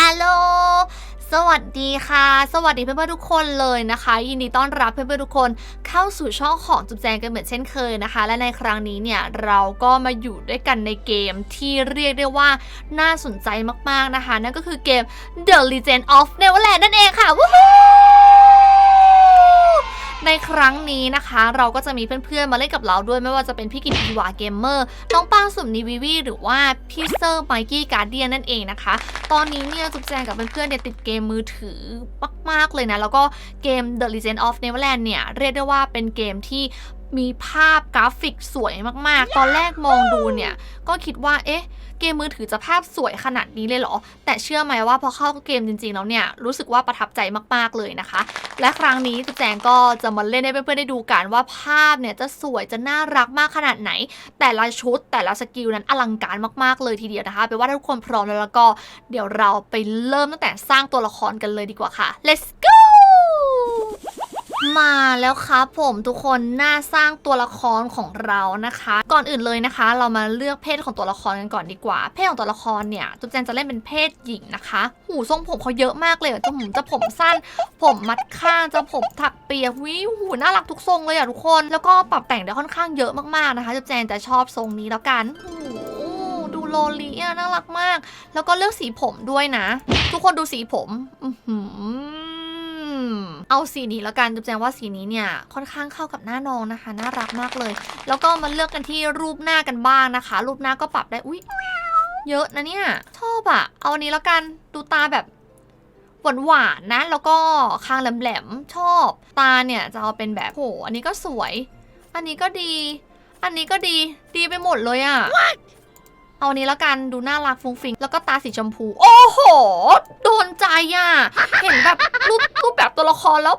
ฮัลโหล สวัสดีค่ะ สวัสดีเพื่อนๆทุกคนเลยนะคะ ยินดีต้อนรับเพื่อนๆทุกคนเข้าสู่ช่องของจุ๊บแจงกันเหมือนเช่นเคยนะคะ และในครั้งนี้เนี่ยเราก็มาอยู่ด้วยกันในเกมที่เรียกได้ว่าน่าสนใจมากๆนะคะ นั่นก็คือเกม The Legend of Neverland นั่นเองค่ะ วู้ฮู้ ในครั้งนี้นะคะ เราก็จะมีเพื่อนๆมาเล่นกับเราด้วยไม่ว่าจะเป็นพี่กิตอีวาเกมเมอร์น้องป้างสุมนีวิวีหรือว่าพี่เซอร์ไมกี้การเดียนนั่นเองนะคะ ตอนนี้เนี่ยจุ๊บแจงกับเพื่อนๆเนี่ยติดเกมมือถือมากๆเลยนะ แล้วก็เกม The Legend of Neverland เนี่ยเรียกได้ว่าเป็นเกมที่ มีภาพกราฟิกสวยมากๆ ตอนแรกมองดูเนี่ย ก็คิดว่าเอ๊ะ เกมมือถือจะภาพสวยขนาดนี้เลยเหรอ แต่เชื่อไหมว่าพอเข้าเกมจริงๆแล้วเนี่ย รู้สึกว่าประทับใจมากๆเลยนะคะ และครั้งนี้แจงก็จะมาเล่นให้เพื่อนๆได้ดูกันว่าภาพเนี่ยจะสวยจะน่ารักมากขนาดไหน แต่ละชุดแต่ละสกิลนั้นอลังการมากๆเลยทีเดียวนะคะแปลว่าถ้าทุกคนพร้อมแล้วแล้วก็เดี๋ยวเราไปเริ่มตั้งแต่สร้างตัวละครกันเลยดีกว่าค่ะ let's go มาแล้วครับผมทุกคนหน้าสร้างตัวละครของเรานะคะ ก่อนอื่นเลยนะคะ เรามาเลือกเพศของตัวละครกันก่อนดีกว่า เพศของตัวละครเนี่ยจุ๊บแจงจะเล่นเป็นเพศหญิงนะคะ หูทรงผมเขาเยอะมากเลยจะผมจะผมสั้น ผมมัดข้างจะผมถักเปียวิหูน่ารักทุกทรงเลยอะทุกคนแล้วก็ปรับแต่งได้ค่อนข้างเยอะมากๆนะคะจุ๊บแจงจะชอบทรงนี้แล้วกันหูดูโลลีอะน่ารักมาก แล้วก็เลือกสีผมด้วยนะ ทุกคนดูสีผม อื้อหือ เอาสีนี้แล้วกันจุ๊บแจงว่าสีนี้เนี่ยค่อนข้างเข้ากับหน้าน้องนะคะ น่ารักมากเลย แล้วก็มาเลือกกันที่รูปหน้ากันบ้างนะคะ รูปหน้าก็ปรับได้อุ้ยเยอะนะเนี่ยชอบอะเอาอันนี้แล้วกันดูตาแบบหวานหวานๆนะ แล้วก็คางแหลมๆชอบ ตาเนี่ยจะเอาเป็นแบบโหอันนี้ก็สวย อันนี้ก็ดี อันนี้ก็ดีดีไปหมดเลยอะเอาอันนี้แล้วกันดูน่ารักฟุ้งฟิงแล้วก็ตาสีชมพู โอ้โห โดนใจอะ เห็นแบบรูป ครแล้ว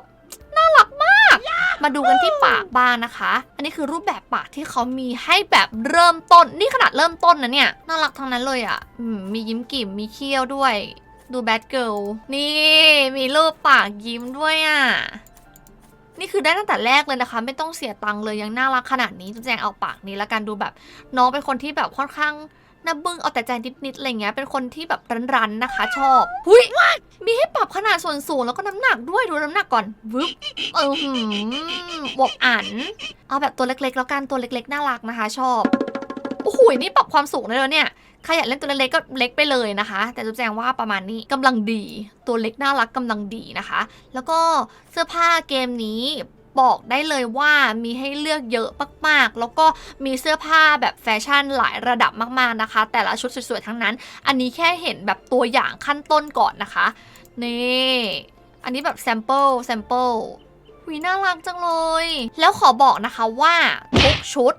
น่ารักมาก มาดูกันที่ปากบ้างนะคะ อันนี้คือรูปแบบปากที่เขามีให้แบบเริ่มต้น นี่ขนาดเริ่มต้นนะเนี่ย น่ารักทั้งนั้นเลยอะมียิ้มกิ่ม มีเขี้ยวด้วย ดูแบดเกิลนี่ มีรูปปากยิ้มด้วยอะ นี่คือได้ตั้งแต่แรกเลยนะคะ ไม่ต้องเสียตังค์เลยยังน่ารักขนาดนี้จุ๊แจงเอาปากนี้แล้วกันดูแบบ น้องเป็นคนที่แบบค่อนข้าง น่าบึ้งเอาแต่ใจนิดๆอะไรเงี้ยเป็นคนที่แบบรันๆนะคะ ชอบหุยมีให้ปรับขนาดส่วนสูงแล้วก็น้ำหนักด้วยดูน้ำหนักก่อนวึบเออหือบวกอันเอาแบบตัวเล็กๆ แล้วกันตัวเล็กๆน่ารักนะคะ ชอบโอ้โหนี่ปรับความสูงได้แล้วเนี่ยใครอยากเล่นตัวเล็กๆก็เล็กไปเลยนะคะ แต่จุ๊บแจงว่าประมาณนี้กำลังดี ตัวเล็กน่ารักกำลังดีนะคะ แล้วก็เสื้อผ้าเกมนี้ บอกได้เลยว่ามีให้เลือกเยอะมากๆ แล้วก็มีเสื้อผ้าแบบแฟชั่นหลายระดับมากๆนะคะ แต่ละชุดสวยๆทั้งนั้น อันนี้แค่เห็นแบบตัวอย่างขั้นต้นก่อนนะคะ นี่ อันนี้แบบแซมเปิลแซมเปิลวีน่ารักจังเลย แล้วขอบอกนะคะว่าทุกชุด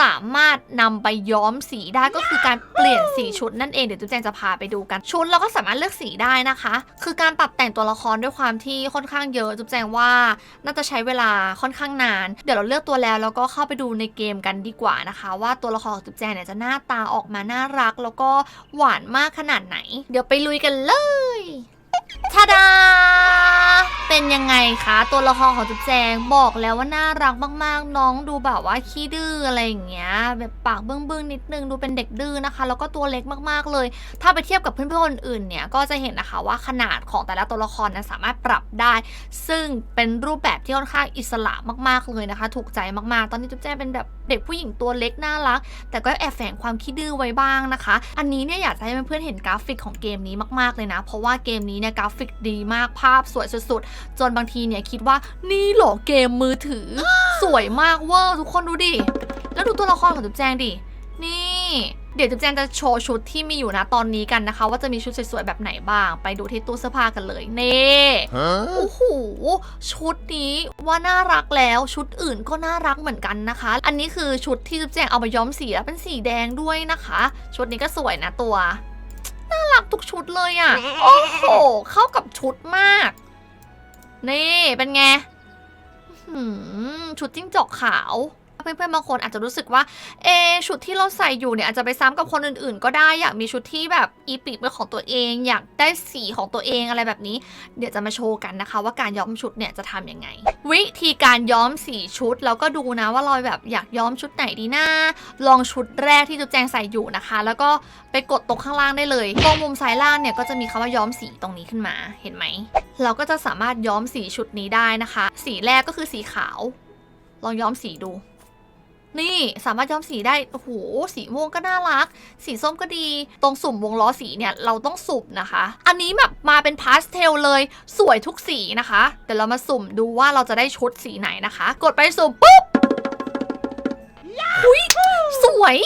สามารถนำไปย้อมสีได้ก็คือการเปลี่ยนสีชุดนั่นเองเดี๋ยวจุ๊บแจงจะพาไปดูกันชุดเราก็สามารถเลือกสีได้นะคะ คือการปรับแต่งตัวละครด้วยความที่ค่อนข้างเยอะจุ๊บแจงว่า น่าจะใช้เวลาค่อนข้างนาน เดี๋ยวเราเลือกตัวแล้วแล้วก็เข้าไปดูในเกมกันดีกว่านะคะ ว่าตัวละครจุ๊บแจงเนี่ยจะหน้าตาออกมาน่ารัก แล้วก็หวานมากขนาดไหน เดี๋ยวไปลุยกันเลย ทาดา เป็นยังไงคะตัวละครของจุ๊บแจงบอกแล้วว่าน่ารักมากๆ น้องดูแบบว่าขี้ดื้ออะไรอย่างเงี้ย แบบปากเบื้องๆนิดนึงดูเป็นเด็กดื้อนะคะ แล้วก็ตัวเล็กมากๆเลย ถ้าไปเทียบกับเพื่อนๆคนอื่นเนี่ยก็จะเห็นนะคะว่าขนาดของแต่ละตัวละครนั้นสามารถปรับได้ ซึ่งเป็นรูปแบบที่ค่อนข้างอิสระมากๆเลยนะคะ ถูกใจมากๆ ตอนนี้จุ๊บแจงเป็นแบบเด็กผู้หญิงตัวเล็กน่ารัก แต่ก็แอบแฝงความขี้ดื้อไว้บ้างนะคะ อันนี้เนี่ยอยากจะให้เพื่อนๆเห็นกราฟิกของเกมนี้มากๆเลยนะ เพราะว่าเกมนี้เนี่ยกราฟิกดีมากภาพสวยสุดๆ จนบางทีเนี่ยคิดว่านี่เหรอเกมมือถือ สวยมากเวอร์ทุกคนดูดิ แล้วดูตัวละครของจุ๊บแจงดิ นี่ เดี๋ยวจุ๊บแจงจะโชว์ชุดที่มีอยู่นะตอนนี้กันนะคะ ว่าจะมีชุดสวยๆแบบไหนบ้าง ไปดูที่ตู้เสื้อผ้ากันเลยเน่ Huh? โอ้โหชุดนี้ว่าน่ารักแล้วชุดอื่นก็น่ารักเหมือนกันนะคะ อันนี้คือชุดที่จุ๊บแจงเอามาย้อมสีแล้วเป็นสีแดงด้วยนะคะ ชุดนี้ก็สวยนะตัวน่า รักทุกชุดเลยอะ่ะ โอ้โห เข้ากับชุดมาก นี่เป็นไงอื้อหือชุดจิ้งจอกขาว เพื่อนๆบางคนอาจจะรู้สึกว่า เอ ชุดที่เราใส่อยู่เนี่ยอาจจะไปซ้ำกับคนอื่นๆ ก็ได้อยากมีชุดที่แบบอีปิกเป็นของตัวเอง อยากได้สีของตัวเองอะไรแบบนี้ เดี๋ยวจะมาโชว์กันนะคะ ว่าการย้อมชุดเนี่ยจะทำยังไง วิธีการย้อมสีชุดแล้วก็ดูนะว่าเราแบบอยากย้อมชุดไหนดีนะลองชุดแรกที่จุ๊บแจงใส่อยู่นะคะ แล้วก็ไปกดตรงข้างล่างได้เลยตรงมุมซ้ายล่างเนี่ยก็จะมีคำว่าย้อมสีตรงนี้ขึ้นมาเห็นไหมเราก็จะสามารถย้อมสีชุดนี้ได้นะคะ สีแรกก็คือสีขาว ลองย้อมสีดู นี่สามารถย้อมสีได้ โอ้โห สีม่วงก็น่ารัก สีส้มก็ดี ตรงสุ่มวงล้อสีเนี่ยเราต้องสุ่มนะคะ อันนี้แบบมาเป็นพาสเทลเลย สวยทุกสีนะคะ เดี๋ยวเรามาสุ่มดูว่าเราจะได้ชุดสีไหนนะคะ กดไปสุ่มปุ๊บหุยสวย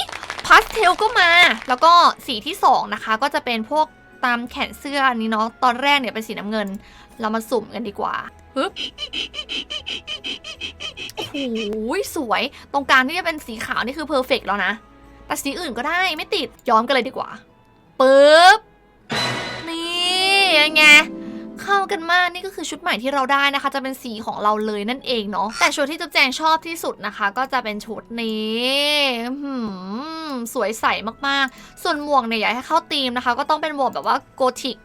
พาสเทลก็มา แล้วก็สีที่สองนะคะก็จะเป็นพวกตามแขนเสื้ออันนี้เนาะ ตอนแรกเนี่ยเป็นสีน้ำเงิน เรามาสุ่มกันดีกว่า ปึ๊บโอ้โหสวย ตรงกลางที่จะเป็นสีขาวนี่คือเพอร์เฟกแล้วนะ แต่สีอื่นก็ได้ไม่ติด ย้อมกันเลยดีกว่าปึ๊บ นี่ยังไงเข้ากันมากนี่ก็คือชุดใหม่ที่เราได้นะคะ จะเป็นสีของเราเลยนั่นเองเนาะแต่ชุดที่จุ๊บแจงชอบที่สุดนะคะ ก็จะเป็นชุดนี้หืมสวยใสมากๆ ส่วนหมวกเนี่ยอยากให้เข้าธีมนะคะ ก็ต้องเป็นหมวกแบบว่าโกธิก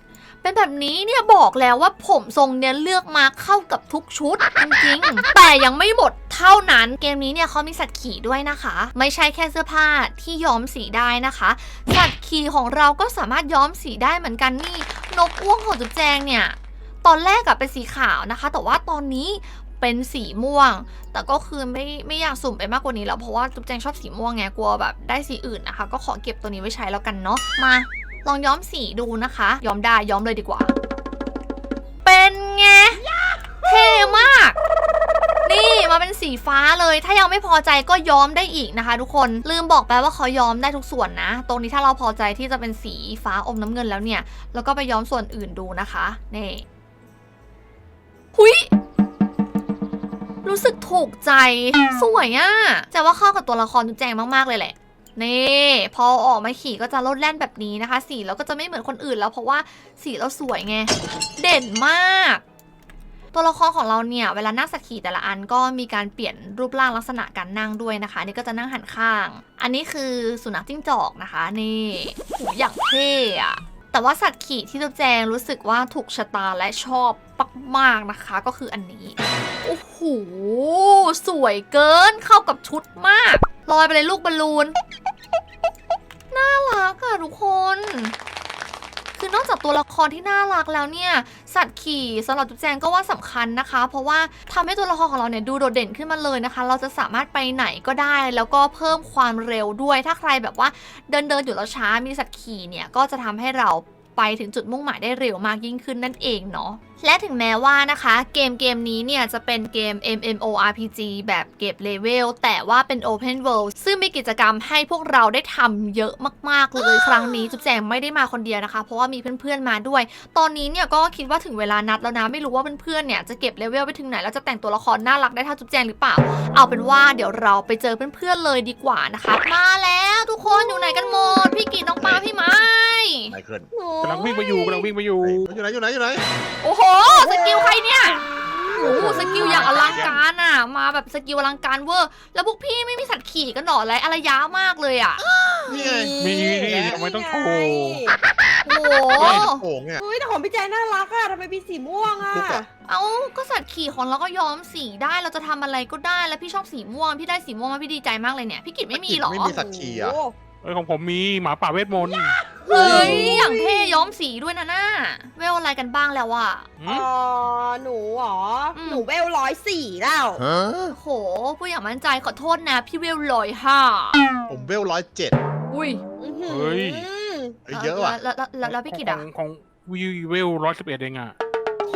เป็นแบบนี้เนี่ยบอกแล้วว่าผมทรงเนี่ยเลือกมาเข้ากับทุกชุดจริงๆ แต่ยังไม่หมดเท่านั้นเกมนี้เนี่ยเขามีสัตว์ขี่ด้วยนะคะ ไม่ใช่แค่เสื้อผ้าที่ย้อมสีได้นะคะ สัตว์ขี่ของเราก็สามารถย้อมสีได้เหมือนกันนี่นกอ้วงของจุ๊บแจงเนี่ยตอนแรกอะเป็นสีขาวนะคะ แต่ว่าตอนนี้เป็นสีม่วง แต่ก็คือไม่ไม่อยากสุ่มไปมากกว่านี้แล้วเพราะว่าจุ๊บแจงชอบสีม่วงไงกลัวแบบได้สีอื่นนะคะ ก็ขอเก็บตัวนี้ไว้ใช้แล้วกันเนาะมา ลองย้อมสีดูนะคะ ย้อมได้ย้อมเลยดีกว่า เป็นไงเท่มาก นี่มาเป็นสีฟ้าเลย ถ้ายังไม่พอใจก็ย้อมได้อีกนะคะ ทุกคนลืมบอกไปว่าเขาย้อมได้ทุกส่วนนะ ตรงนี้ถ้าเราพอใจที่จะเป็นสีฟ้าอมน้ำเงินแล้วเนี่ย แล้วก็ไปย้อมส่วนอื่นดูนะคะนี่หุยรู้สึกถูกใจสวยอะ่ะจะว่าเข้ากับตัวละครจุ๊แจงมากๆเลยแหละ นี่พอออกมาขี่ก็จะลดแล่นแบบนี้นะคะ สีเราก็จะไม่เหมือนคนอื่นแล้วเพราะว่าสีเราสวยไง เด่นมาก ตัวละครของเราเนี่ย เวลานั่งสักขี่แต่ละอันก็มีการเปลี่ยนรูปร่างลักษณะการนั่งด้วยนะคะ นี่ก็จะนั่งหันข้าง อันนี้คือสุนัขจิ้งจอกนะคะ นี่หูอย่างเท่อะแต่ว่าสัตว์ขี่ที่ตัวแจงรู้สึกว่าถูกชะตาและชอบมากๆนะคะ ก็คืออันนี้ โอ้โห สวยเกินเข้ากับชุดมากลอยไปเลยลูกบอลลูน น่ารักอะทุกคน คือนอกจากตัวละครที่น่ารักแล้วเนี่ย สัตว์ขี่สำหรับจุ๊บแจงก็ว่าสำคัญนะคะ เพราะว่าทำให้ตัวละครของเราเนี่ยดูโดดเด่นขึ้นมาเลยนะคะ เราจะสามารถไปไหนก็ได้ แล้วก็เพิ่มความเร็วด้วย ถ้าใครแบบว่าเดินเดินอยู่แล้วช้ามีสัตว์ขี่เนี่ยก็จะทำให้เรา ไปถึงจุดมุ่งหมายได้เร็วมากยิ่งขึ้นนั่นเองเนาะและถึงแม้ว่านะคะเกมเกมนี้เนี่ยจะเป็นเกม MMORPG แบบเก็บเลเวลแต่ว่าเป็น Open World ซึ่งมีกิจกรรมให้พวกเราได้ทำเยอะมาก ๆ เลยครั้งนี้จุ๊บแจงไม่ได้มาคนเดียวนะคะ เพราะว่ามีเพื่อนๆมาด้วย ตอนนี้เนี่ยก็คิดว่าถึงเวลานัดแล้วนะ ไม่รู้ว่าเพื่อนๆเนี่ยจะเก็บเลเวลไปถึงไหนแล้วจะแต่งตัวละครน่ารักได้เท่าจุ๊บแจงหรือเปล่า เอาเป็นว่าเดี๋ยวเราไปเจอเพื่อนๆเลยดีกว่านะคะ มาแล้วทุกคนอยู่ไหนกันหมดพี่กีน้องปาพี่ ไม้ไมเคิลกำลังวิ่งมาอยู่กำลังวิ่งมาอยู่ อยู่ไหนอยู่ไหนอยู่ไหนโอ้โห สกิลใครเนี่ยโอ้โหสกิลอย่างอลังการอะ มาแบบสกิลอลังการเวอร์ แล้วพวกพี่ไม่มีสัตว์ขี่กันหรอไรอะไรยามากเลยอะ นี่ไงมีนี่ทำไมต้องโชว์ โอ้โห โอ้ยโอ่งเนี่ยเฮ้ยแต่ของพี่แจงน่ารักอะทำไมมีสีม่วงอะปุ๊กอะ เอาก็สัตว์ขี่ของเราก็ย้อมสีได้เราจะทำอะไรก็ได้ แล้วพี่ชอบสีม่วง พี่ได้สีม่วงมาพี่ดีใจมากเลยเนี่ย พี่กิจไม่มีหรอ ไม่มีสัตว์ขี่อะโอ้เอ้ยของผมมีหมาป่าเวทมนต์ เฮ้ย อย่างเท่ย้อมสีด้วยนะน่าเวลอะไรกันบ้างแล้วอะหืเอมอหนูเหรออมหนูเวลร้อยสี่แล้วฮะโอ้โหผู้อย่างมั่นใจขอโทษนะ พี่เวลลอยห้าผมเวลร้อยเจ็ดอุ้ยอื้อหือเฮ้ยเยอะว่ะแล้วแล้วแล้วแล้วพี่กิจขออะงของวิวเวลร้อยสิบเอ็ดเองอะ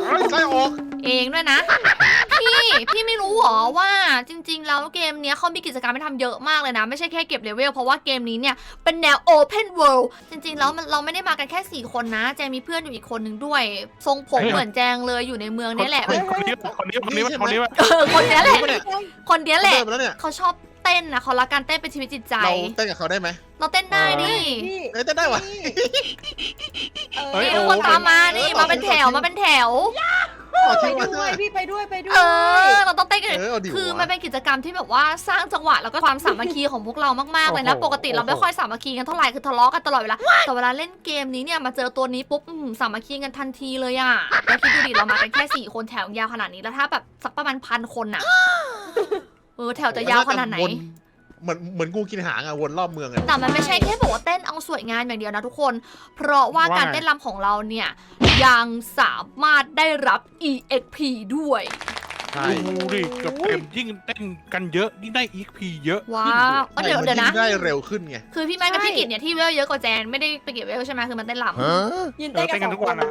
เฮ้ยไส้ออก เองด้วยนะ พี่ พี่ไม่รู้หรอว่าจริง ๆ แล้วเกมเนี้ยเขามีกิจกรรมให้ทำเยอะมากเลยนะ ไม่ใช่แค่เก็บเลเวลเพราะว่าเกมนี้เนี่ย เป็นแนว Open World จริง ๆ แล้วมันเราไม่ได้มากันแค่ 4 คนนะ แจงมีเพื่อนอยู่อีกคนหนึ่งด้วย ทรงผมเฮ้ยเหมือนแจงเลยอยู่ในเมืองเนี้แหละคนคนนี้คนนี้คนนี้คนนี้เออคนเนี้ยแหละรู้ปะเนี่ยคนเนี้ยแหละเดินมาแล้วเนี่ยเขาชอบเต้นนะเขารักการเต้นเป็นชีวิตจิตใจ เราเต้นกับเขาได้ไหมเราเต้นได้ดิพี่เอ้ยเต้นได้วะเออเฮ้ยนี่ทุกคนตามมานี่เออมาเป็นแถวมาเป็นแถว ต่อไปคิวมาด้วยพี่ไปด้วยไปด้วเอย อ เราต้องเต้นกันเออเอาดิคือวะ มันเป็นกิจกรรมที่แบบว่าสร้างจังหวะแล้วก็ความสามัคคีของพวกเรามากๆเลยนะ โอ้โห ปกติเราไม่ค่อยสามัคคีกันเท่าไหร่คือทะเลาะกันตลอดเวลา แต่เวลาเล่นเกมนี้เนี่ยมาเจอตัวนี้ปุ๊บอื้อหือสามัคคีกันทันทีเลยอะแล้วคิดดูดิเรามากันแค่สี่คนแถวยาวขนาดนี้แล้วถ้าแบบสักประมาณพันคนน่ะ เออแถวจะยาวขนาดไหน ว เหมือนเหมือนกูกินหางอะวนรอบเมืองอะ แต่มันไม่ใช่แค่บอกว่าเต้นเอาสวยงามอย่างเดียวนะทุกคน เพราะว่าว่า การไงเต้นรำของเราเนี่ย ยังสามารถได้รับ EXP ด้วย ใช่ดูดิเกับเต็มยิ่งเต้นกันเยอะยิ่งได้ EXP เยอะว้าขึ้นวเอ้ยเดี๋ยวมัเดี๋ยวนะงได้เร็วขึ้นไง คือพี่ไม้กับพี่กิจเนี่ยที่เวลเยอะกว่าแจนไม่ได้ไปเก็บเวลใช่ไหมคือมันเต้นรำยินเอเต้อนเต้นกักันนสทุอกงควันนนะ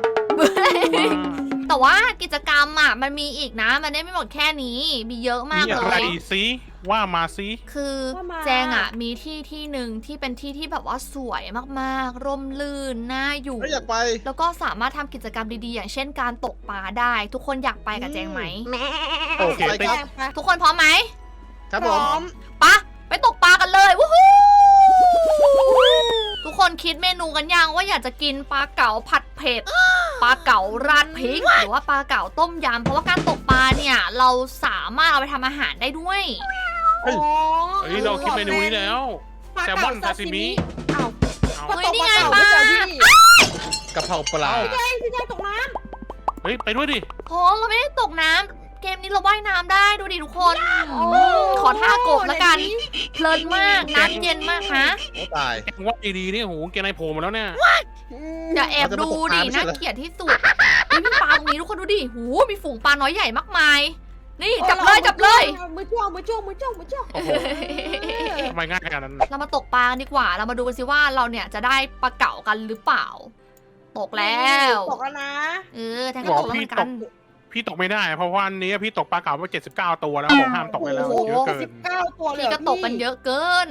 แต่ว่ากิจกรรมอะมันมีอีกนะ มันได้ไม่หมดแค่นี้ มีเยอะมากมีเลอะไรยซิ ว่ามาซิคือแจงอะมีที่ที่หนึ่งที่เป็นที่ที่แบบว่าสวยมากๆ ร่มรื่นน่าอยู่ ไม่อยากไป แล้วก็สามารถทำกิจกรรมดีๆ อย่างเช่นการตกปลาได้ ทุกคนอยากไปกับแจงไหม โอเคไปเต้นครับไปทุกคนพร้อมไหมครับพผร้มอมปะไปตกปลากันเลยวู้ฮู้ทุกคนคิดเมนูกันยังว่าอยากจะกินปลาเก๋าผัดเผ็ดปลาเก๋าราดพริกหรือว่าปลาเก๋าต้มยำเพราะว่าการตกปลาเนี่ยเราสามารถเอาไปทำอาหารได้ด้วย เฮ้ยอ๋อเฮ้ยเราคิดเมนูนี้แล้วปลาแซลมเก๋าอนซาซาซิซิมิมิอ้าวเอาเฮ้ยตกนี่ไงเก๋ปลาม่เจอพี่กะเพราปลาพี่แจงพี่แจงตกน้เฮ้ยไปด้วยดิโอ้เราไม่ได้ตกน้ำเกมนี้เราว่ายน้ำได้ดูดิทุกคนำอืมขอท่ากบแล้วกันไหเพลินมากน้ำเย็นมากฮะโอ้ตาย แกงว่าดีๆนี่โหเกงในโผล่มาแล้วเนี่ยอืมอย่าแอบดูดิเราจะมาตกปลาไม่ใช่น่าเหรอเกลียดที่สุดนี่มีปลาตรงนี้ทุกคนดูดิหูมีฝูงปลาน้อยใหญ่มากมาย นี่จับเลยจับเลยมือจ้วงมือจ้วงมือจ้วงมือจ้วงโอ้โหทำไมง่ายขนาดนั้นเรามาตกปลากันดีกว่า เรามาดูกันสิว่าเราเนี่ยจะได้ปลาเก๋ากันหรือเปล่า ตกแล้ว ตกแล้วนะ เออแทนก็ตกแล้วเหมือนกัน พี่ตกไม่ได้ เพราะว่าอันนี้พี่ตกปลาเก๋าไป79 ตัวแล้วบอกห้ามตกได้แล้วโอ้โห เยอะเกิสินบเก้าตัวเลยพี่ก็ตกกันเยอะเกิน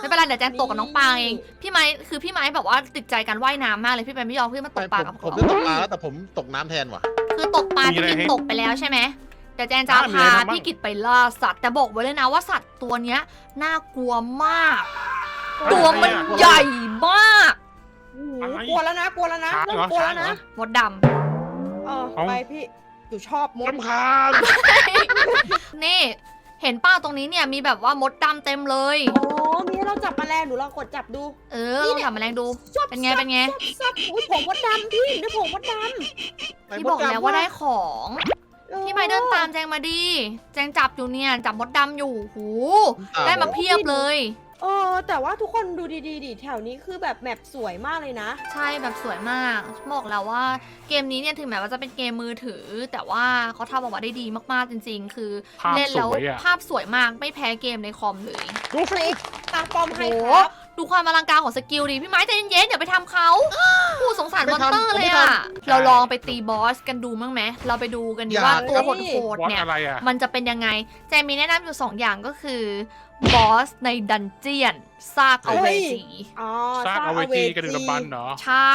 ไม่เป็นไรเดี๋ยวแจนตกกับน้องปางเอง พี่ไม้คือพี่ไม้แบบว่าติดใจการว่ายน้ำมากเลยพี่ไม้ไม่ยอมขึ้นมาตไปกปลาผมกับผมเขาได้ตกปลาแล้วแต่ผมตกน้ำแทนว่ะคือตกปลามีพี่อะไรกิจให้ ตกไปแล้วใช่ไหม แต่แจนจะอะมีพาอะไรทำบ้างพี่กิจไปล่าสัตว์ แต่บอกไว้เลยนะว่าสัตว์ตัวเนี้ยน่ากลัวมาก ตัวมันใหญ่มากโอ้โหกลัวแล้วนะกลัวแล้วนะช้างเริ่เหรมอกลัวช้างแล้วเหรอนะมดดเออเอาไปพี่หนูชอบมดรำคาญำนี่เห็นป้าตรงนี้เนี่ยมีแบบว่ามดดำเต็มเลยอ๋อมีให้เราจับแมลงหนูลองกดจับดู เออลองทำแมลงดูจับเป็นไงเป็นไงซับอุ้ยผมมดดำพี่ได้ผมมดดพี่บอกแล้วว่าได้ของำ พี่ไม้เดินตามแจงมาดีแจงจับอยู่เนี่ย จับมดดำอยู่หูตามได้มาเพียบเลย เออแต่ว่าทุกคนดูดีๆดิแถวนี้คือแบบแมปสวยมากเลยนะ ใช่แบบสวยมากบอกแล้วว่าเกมนี้เนี่ยถึงแม้ว่าจะเป็นเกมมือถือ แต่ว่าเขาทำออกมาได้ดีมากๆจริง ๆ คือภาพเล่นแล้วสวยอะ ภาพสวยมากไม่แพ้เกมในคอมเลย ดูคลิปตามปอมให้โอ้คโหรับ ดูความอลังการของสกิลดิพี่ไม้ใจเย็นๆอย่าไปทำเขาผู้สงสารไม่มอนทำเตอร์เลยไม่อะทเราลองไปตีบอสกันดูมั้งไหมเราไปดูกันดีอย่าว่าตัวครับโหดวอๆดเนี่ยอะไรอะ มันจะเป็นยังไงแจมีแนะนำอยู่สองอย่างก็คือบอสในดันเจียนซากเอาเวจีอ๋อสร้างเอาไว้จีกระดึงดำบันเหรอ ใช่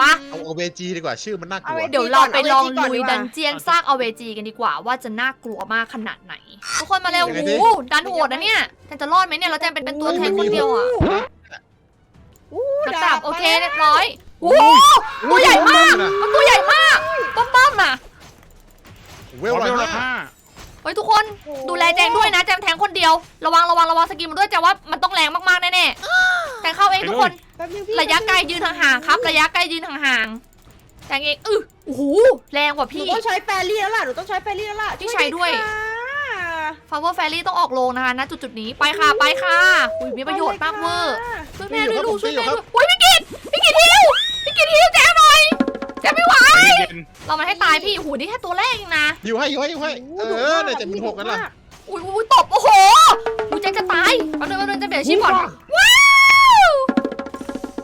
ปะ เอาเอาเวจีดีกว่าชื่อมันน่ากลัเอาวไว้เดี๋ยวเราไปลองเอาเวจีก่อนลุยดีกว่าดันเจียนซากเอาเวจีกันดีกว่าว่าจะน่ากลัวมากขนาดไหน ทุกคนมาเร็วยังไงโอ้สิโหดันโหดนะเนี่ยแจนจะรอดไหมเนี่ยเราแจนเป็นเป็นตัวแทนคนเดียวอะ อู้นักดาดาบบโอเคมาเรียบร้อยโอ้โหตัวใหญ่มากมันตัวใหญ่มากป้อมป้อมๆอะเวลร้อยเวลห้าห้าเฮ้ยทุกคนโอ้โหดูแลแจงด้วยนะแจงแทงคนเดียวระวังระวังระวังสกิลมันด้วยแจงว่ามันต้องแรงมากๆแน่ๆแจงเข้าเองทุกคน แป๊บนึงพี่ระยะไกลยืนห่างๆครับ ระยะไกลยืนห่างๆแจงเองอื้อโอ้โหแรงกว่าหนูพี่ ต้องใช้แฟรี่แล้วล่ะหนูต้องใช้แฟรี่แล้วล่ะพี่ใช้ด้วย ค่ะ ฟาวเวอร์แฟรี่ต้องออกโรงนะคะณจุดจุดๆนี้ไปค่ะไปค่ะอุ้ยมีประโยชน์มากเวอร์ช่วยแม่ด้วยลูกช่วยแม่ด้วยอุ้ยพี่กิตพี่กิตฮิวพี่กิตฮิวแจงหน่อยแจงไม่ไหวใจเย็นเรามันให้ตายพี่โอ้โหนี่แค่ตัวแรกเองนะอยู่ให้อยู่ให้อยู่ให้เออเนี่ยจะมีหกกันล่ะอุ้ยอุ้ยตบโอ้โหอุ้ยแจงจะตายแป๊บนึงแป๊บนึงจะเปลี่ยนอาชีพก่อนว้าว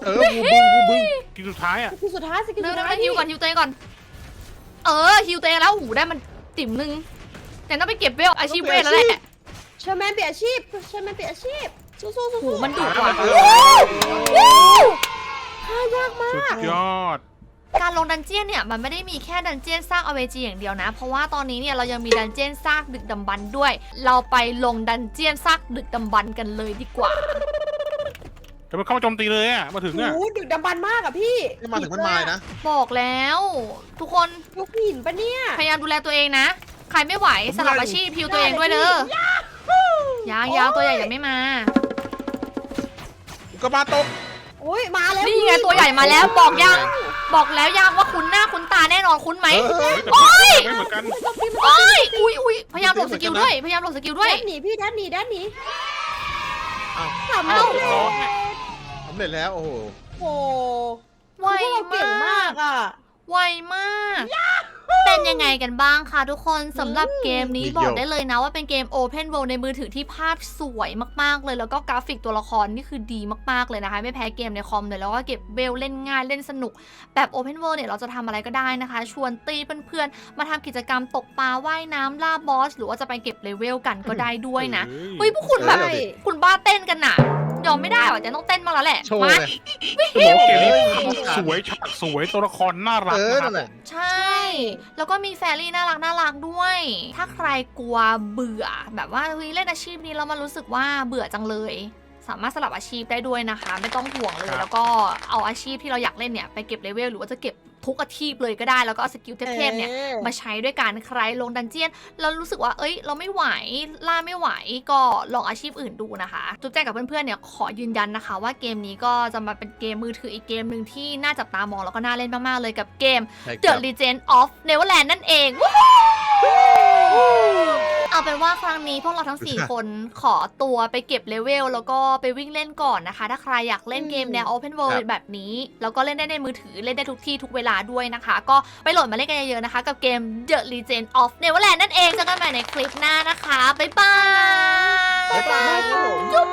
เออบูบึ้งบูบึ้งทีสุดท้ายอะสกิลสุดท้ายสกิลเร็วสุดเร็วท้ายเร็วฮิวก่อนฮิวตัวเองก่อน เออฮิวตัวเองแล้วหูได้มันติ่มนึง แต่ต้องไปเก็บเวลอาชีพเวทแล้วแหละเชอร์แมนเปลี่ยนอาชีพเชอร์แมนเปลี่ยนอาชีพสู้สู้สู้หูสู้มันดุกว่าเอวู้อวู้ฆ่ายากมากสุดยอด การลงดันเจียนเนี่ยมันไม่ได้มีแค่ดันเจียนสร้างอเวจีอย่างเดียวนะ เพราะว่าตอนนี้เนี่ยเรายังมีดันเจียนซากดึกดำบรรพ์ด้วย เราไปลงดันเจียนซากดึกดำบรรพ์กันเลยดีกว่าจะมันเข้ามาโจมตีเลยอะ มาถึงอะ โอ้โหดึกดำบรรพ์มากอะพี่นี่มาถึงมันมาเลยนะ บอกแล้ว ทุกคนทุกหินปะเนี่ย พยายามดูแลตัวเองนะ ใครไม่ไหวสลับอาชีพพิวตัวเองด้วยเด้อยางยางตัวใหญ่ยังไม่มาอุกกาบาตตกโอ้ยมาแล้วนี่ไงตัวใหญ่มาแล้วบอกยัง บอกแล้วยังว่าคุ้นหน้าคุ้นตาแน่นอนคุ้นไหมเออเฮ้ยแต่ไม่เหมือนกันโอ้ยอุ้ยอุ้ยพยายามหลบสกิลด้วยพยายามหลบสกิลด้วยด้านหนีพี่ด้านหนีด้านหนีอ้าวสามเอ้าเร็จร้อนเนี่ยสำเร็จแล้วโอ้โหโอ้ไวพวกเราเก่งมามากกอะไวมาก เป็นยังไงกันบ้างคะทุกคนสำหรับเกมนี้อืมบอกได้เลยนะว่าเป็นเกม Open World ในมือถือที่ภาพสวยมากๆเลย แล้วก็กราฟิกตัวละครนี่คือดีมากๆเลยนะคะ ไม่แพ้เกมในคอมเลยแล้วก็เก็บเบลเล่นง่ายเล่นสนุก แบบ Open World เนี่ยเราจะทำอะไรก็ได้นะคะ ชวนตีเพื่อนๆมาทำกิจกรรมตกปลาว่ายน้ำล่าบอส หรือว่าจะไปเก็บเลเวลกันก็ได้ด้วยนะเฮ้ยพวกคุณแบบเออคุณบ้าเต้นกันน่ะ ยอมไม่ได้ว่ะจะต้องเต้นมางแล้วแหละโชว์มาเลยจะบอกว่าเกมนี้เออสวยฉากสวยตัวละครน่ารักเออนะครันั่บนแหละ ใช่ แล้วก็มีแฟรี่น่ารักน่ารักด้วย ถ้าใครกลัวเบื่อ แบบว่าเฮ้ยเล่นอาชีพนี้แล้วมันรู้สึกว่าเบื่อจังเลย สามารถสลับอาชีพได้ด้วยนะคะ ไม่ต้องห่วงเลย แล้วก็เอาอาชีพที่เราอยากเล่นเนี่ยไปเก็บเลเวลหรือว่าจะเก็บทุกอาชีพเลยก็ได้แล้วก็เอาสกิลเทพๆเนี่ยมาใช้ด้วยกันใครลงดันเจียนแล้วรู้สึกว่าเอ้ย เราไม่ไหวล่าไม่ไหวก็ลองอาชีพอื่นดูนะคะจุ๊บแจ้งกับเพื่อนๆเนี่ยขอยืนยันนะคะ ว่าเกมนี้ก็จะมาเป็นเกมมือถืออีกเกมหนึ่งที่น่าจับตามองแล้วก็น่าเล่นมากๆเลยกับเกมใช่ค The รับ Legend of Neverland นั่นเองวู้ฮู้ เอาเป็นว่าครั้งนี้พวกเราทั้ง 4 คนขอตัวไปเก็บเลเวลแล้วก็ไปวิ่งเล่นก่อนนะคะ ถ้าใครอยากเล่นเกมแนว Open World แบบนี้ แล้วก็เล่นได้ในมือถือเล่นได้ทุกที่ทุกเวลาด้วยนะคะ ก็ไปโหลดมาเล่นกันเยอะๆนะคะ กับเกม The Legend of Neverland นั่นเองเจอกันใหม่ในคลิปหน้านะคะ บ๊ายบาย บ๊ายบายครับผม จุ๊บ